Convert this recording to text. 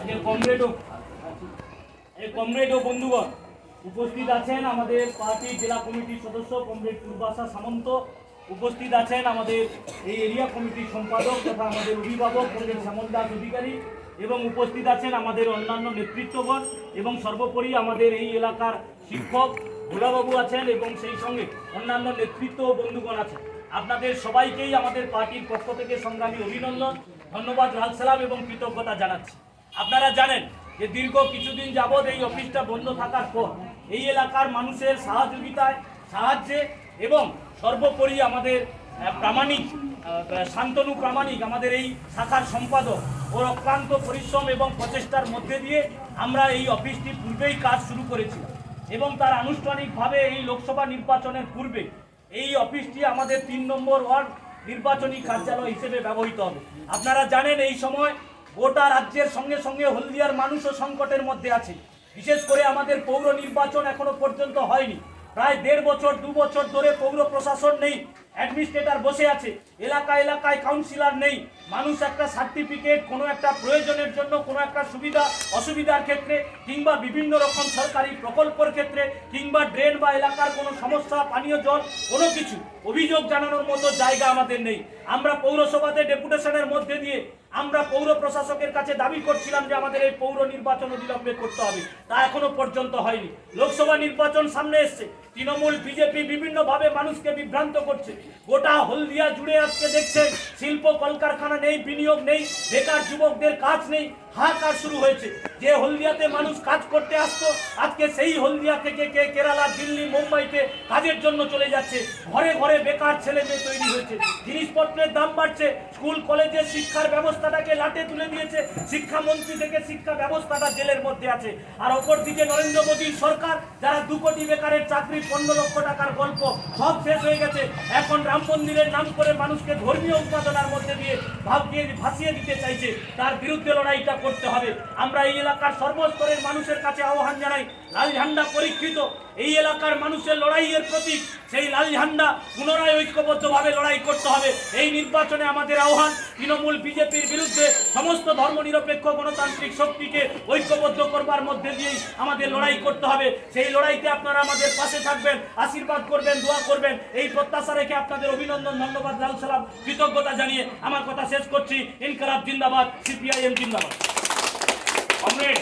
আজকে কমরেড। ও এই কমরেড ও বন্ধুগণ, উপস্থিত আছেন আমাদের পার্টির জেলা কমিটির সদস্য কমরেড পূর্বাশা সামন্ত। উপস্থিত আছেন আমাদের এই এরিয়া কমিটির সম্পাদক তথা আমাদের অভিভাবক কমরেড শ্যামল দাস অধিকারী এবং উপস্থিত আছেন আমাদের অন্যান্য নেতৃত্বগণ এবং সর্বোপরি আমাদের এই এলাকার শিক্ষক ভোলাবাবু আছেন এবং সেই সঙ্গে অন্যান্য নেতৃত্ব ও বন্ধুগণ আছেন। আপনাদের সবাইকেই আমাদের পার্টির পক্ষ থেকে সংগ্রামী অভিনন্দন, ধন্যবাদ, লাল সালাম এবং কৃতজ্ঞতা জানাচ্ছি। আপনারা জানেন যে দীর্ঘ কিছুদিন যাবৎ এই অফিসটা বন্ধ থাকার পর এই এলাকার মানুষের সহযোগিতায়, সাহায্যে এবং সর্বোপরি আমাদের প্রামাণিক শান্তনু প্রামাণিক আমাদের এই শাখার সম্পাদক ওর অক্লান্ত পরিশ্রম এবং প্রচেষ্টার মধ্যে দিয়ে আমরা এই অফিসটি পূর্বেই কাজ শুরু করেছিলাম। এবং তার আনুষ্ঠানিকভাবে এই লোকসভা নির্বাচনের পূর্বে এই অফিসটি আমাদের তিন নম্বর ওয়ার্ড নির্বাচনী কার্যালয় হিসেবে ব্যবহৃত হবে। আপনারা জানেন এই সময় গোটা রাজ্যের সঙ্গে সঙ্গে হলদিয়ার মানুষও সংকটের মধ্যে আছে। বিশেষ করে আমাদের পৌর নির্বাচন এখনও পর্যন্ত হয়নি। প্রায় দেড় বছর, দু বছর ধরে পৌর প্রশাসন নেই। অ্যাডমিনিস্ট্রেটর বসে আছে। এলাকা এলাকায় কাউন্সিলর নেই। মানুষ একটা সার্টিফিকেট কোনো একটা প্রয়োজনের জন্য কোনো একটা সুবিধা, অসুবিধার ক্ষেত্রে কিংবা বিভিন্ন রকম সরকারি প্রকল্পের ক্ষেত্রে কিংবা ড্রেন বা এলাকার কোনো সমস্যা, পানীয় জল, কোনো কিছু। অভিযোগ জানানোর মতো জায়গা আমাদের নেই। আমরা পৌরসভাতে ডেপুটেশনের মধ্যে দিয়ে আমরা পৌর প্রশাসকের কাছে দাবি করছিলাম যে আমাদের এই পৌর নির্বাচন অবিলম্বে করতে হবে। তা এখনও পর্যন্ত হয়নি। লোকসভা নির্বাচন সামনে এসছে। তৃণমূল, বিজেপি বিভিন্নভাবে মানুষকে বিভ্রান্ত করছে। গোটা হলদিয়া জুড়ে আজকে দেখছেন শিল্প কলকারখানা নেই বিনিয়োগ নেই বেকার যুবকদের কাজ নেই। হাহাকার শুরু হয়েছে। যে হলদিয়াতে মানুষ কাজ করতে আসতো, আজকে সেই হলদিয়া থেকে কে, কেরালা, দিল্লি, মুম্বাইতে কাজের জন্য চলে যাচ্ছে। ঘরে ঘরে বেকার ছেলে মেয়ে তৈরি হয়েছে। জিনিসপত্রের দাম বাড়ছে। স্কুল কলেজের শিক্ষার ব্যবস্থাটাকে লাটে তুলে দিয়েছে। শিক্ষামন্ত্রী থেকে শিক্ষা ব্যবস্থাটা জেলের মধ্যে আছে। আর অপরদিকে নরেন্দ্র মোদীর সরকার, যারা দু কোটি বেকারের চাকরি, পনেরো লক্ষ টাকার গল্প, সব শেষ হয়ে গেছে। এখন রাম মন্দিরের নাম করে মানুষকে ধর্মীয় উন্মাদনার মধ্যে দিয়ে ভাবিয়ে ভাসিয়ে দিতে চাইছে। তার বিরুদ্ধে লড়াইটা করতে হবে। আমরা এই এলাকার সর্বস্তরের মানুষের কাছে আহ্বান জানাই, লাল ঝান্ডা পরীক্ষিত। এই এলাকার মানুষের লড়াইয়ের প্রতীক, সেই লাল ঝান্ডা পুনরায় ঐক্যবদ্ধভাবে লড়াই করতে হবে। এই নির্বাচনে আমাদের আহ্বান, তৃণমূল বিজেপির বিরুদ্ধে সমস্ত ধর্মনিরপেক্ষ গণতান্ত্রিক শক্তিকে ঐক্যবদ্ধ করবার মধ্যে দিয়েই আমাদের লড়াই করতে হবে। সেই লড়াইতে আপনারা আমাদের পাশে থাকবেন, আশীর্বাদ করবেন, দোয়া করবেন। এই প্রত্যাশা রেখে আপনাদের অভিনন্দন, ধন্যবাদ, লাল সালাম, কৃতজ্ঞতা জানিয়ে আমার কথা শেষ করছি। ইনকালাব জিন্দাবাদ, সিপিআইএম জিন্দাবাদ। 마무리.